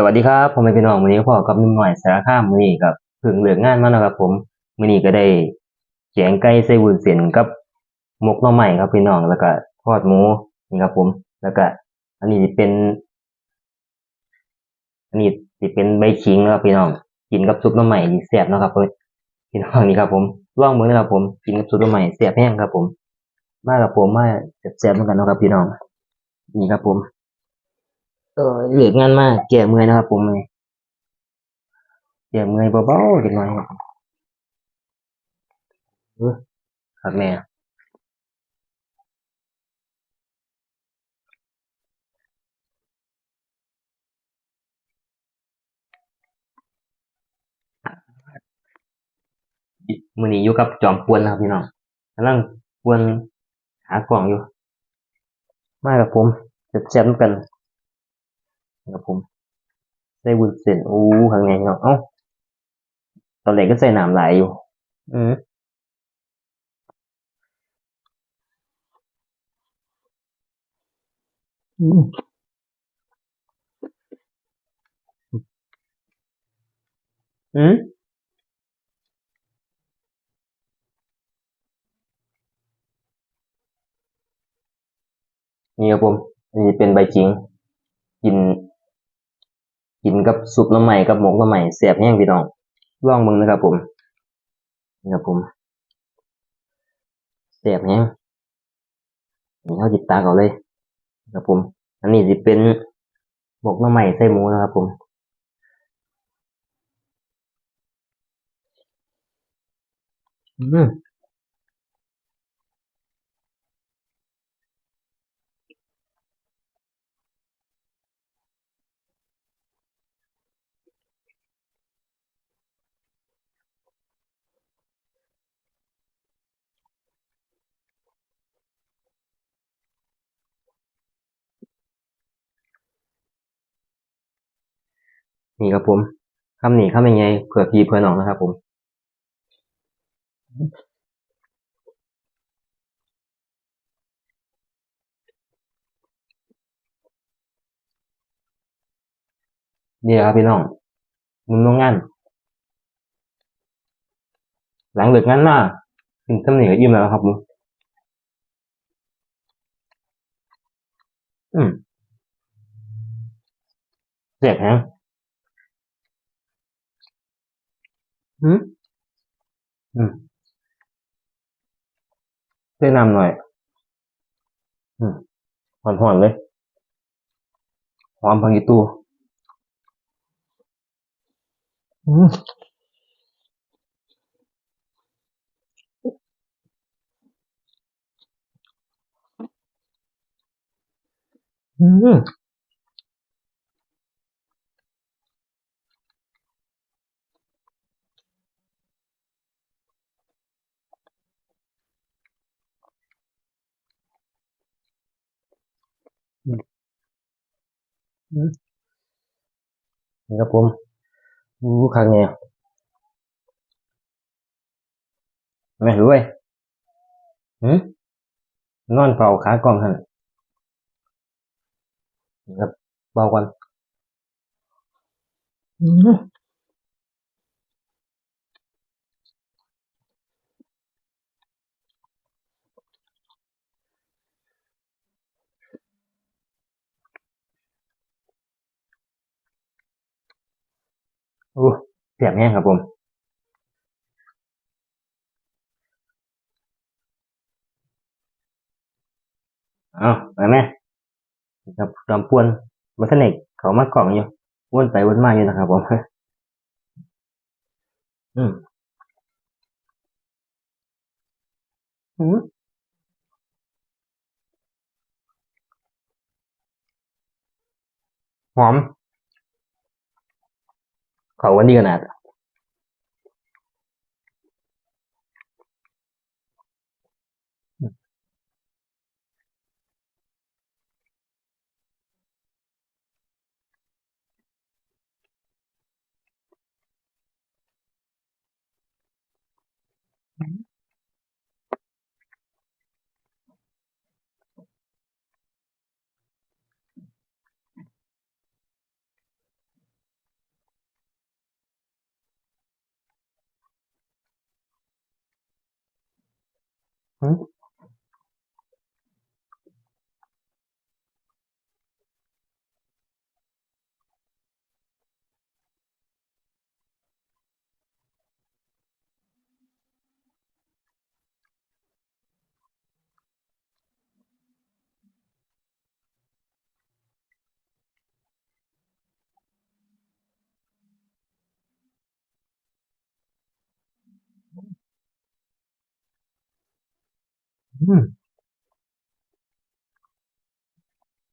สวัสดีครับผมเป็นพี่น้องวันนี้พ่อกับนุ่มหน่อยสารคามมือนี้กับเพิ่งเหลิกงานมาแล้วครับผมมือนี้ก็ได้แกงไก่ใส่วุ้นเส้นกับหมกหน่อไม้ครับพี่น้องแล้วก็ทอดหมูนี่ครับผม แล้วก็ อันนี้สิเป็น อันนี้สิเป็นใบขิงนะครับพี่น้องกินกับซุปหน่อไม้นี่แซ่บนะครับพิ่นพี่น้องนี่ครับผมลองมือนะครับผมกินกับซุปหน่อไม้แซ่บแห้งครับผม มากับผมมาแซ่บๆเหมือนกันนะครับพี่น้องนี่ครับผม เออเหลืองานมากแก่เมื่อยนะครับผมเลยแก่เมื่อยเบาๆเล็กน้อยครับเออครับแม่มือนี้อยู่กับจอมปวนนะครับพี่น้องกำลังปวนหากล่องอยู่ มากับผมแซ่บๆกัน ครับผมใส่วุ้นเส้นอู้ข้างในเนาะเอ้าตอนแรกก็ใส่น้ำหลายอยู่ อืมอืมอืมนี่ครับผม อันนี้เป็นใบจิง กิน กินกับซุปน้ำใหม่กับหมกน้ำใหม่แซ่บแห้งพี่น้องลองมึงนะครับผมนี่ครับผมแซ่บแห้งนี่เขาจิบตาเขาเลยครับผม อันนี้จะเป็นหมกน้ำใหม่ใส่หมูนะครับผมอืม นี่ครับผมคำนี้คำยังไงเผื่อพีเผื่อน้องนะครับผมนี่ครับพี่น้องมุมโรงงาน หลังเลิกงานมากินคำหนีก็อิ่มแล้วครับผมอืมแซ่บแฮง อืมอืมใส่น้ำหน่อย อืมหอนๆเลยหอมพังกีตูอืมอืม นี่ครับผมอู้ข้างเนี่ไม่รู้เว้ยหืมนอนเป่าขากล้องหันนี่ครับเบาก่อ นอืมอู้แซ่บแห้งครับผมเอาไปไหมครับจอมปวนมาสนิทเขามากล่องอยู่วนไปวนมาอยู่นะครับผมอืมอืมหอม เขาวันดีขนาด หื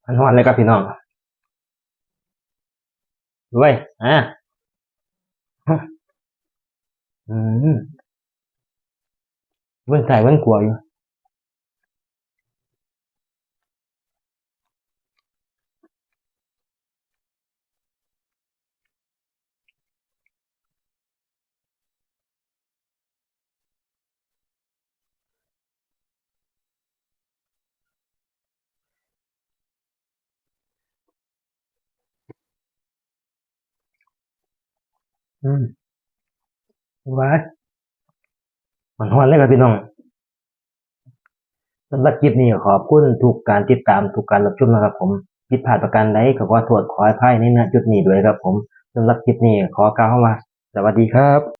อันหวานเลยครับพี่น้องเว้ยอะอืมเว้นใส่เว้นกลัวอยู่ อืมหวานมันหวานเลยครับพี่น้องสำหรับคลิปนี้ขอบคุณทุกการติดตามทุกการรับชมนะครับ ผมผิดพลาดประการใดก็ขอโทษขออภัยในณจุดนี้ด้วยครับ ผมสำหรับคลิปนี้ขอกล่าวว่าสวัสดีครับ